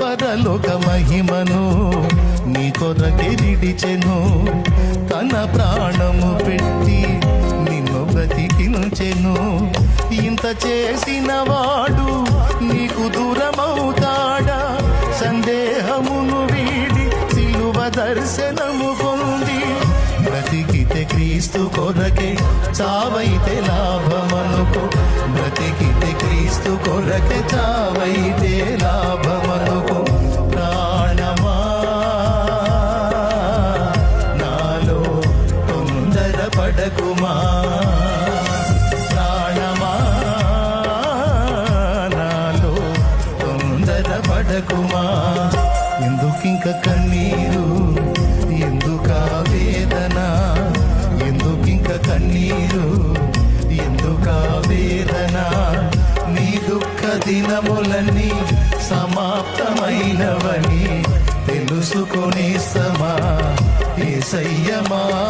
పరలోక మహిమను నీ కొరకే విడిచెను. తన ప్రాణము పెట్టి నిన్ను బ్రతికించెను. ఇంత చేసిన వాడు నీకు దూరమవుతాడా? సందేహమును వీడి సిలువ దర్శనము పొంది బ్రతికితే క్రీస్తు కొరకే చావైతే లాభమనుకో. బ్రతికితే క్రీస్తు కొరకే చావైతే లాభం పడకుమా? ప్రాణమా? నాలో తొందర పడకుమా? ఎందుకింక కన్నీరు? ఎందుక వేదన? ఎందుకింక కన్నీరు? ఎందుకా వేదన? నీ దుఃఖ దినములన్నీ సమాప్తమైనవని తెలుసుకునే సమా. ఏసయ్యమా?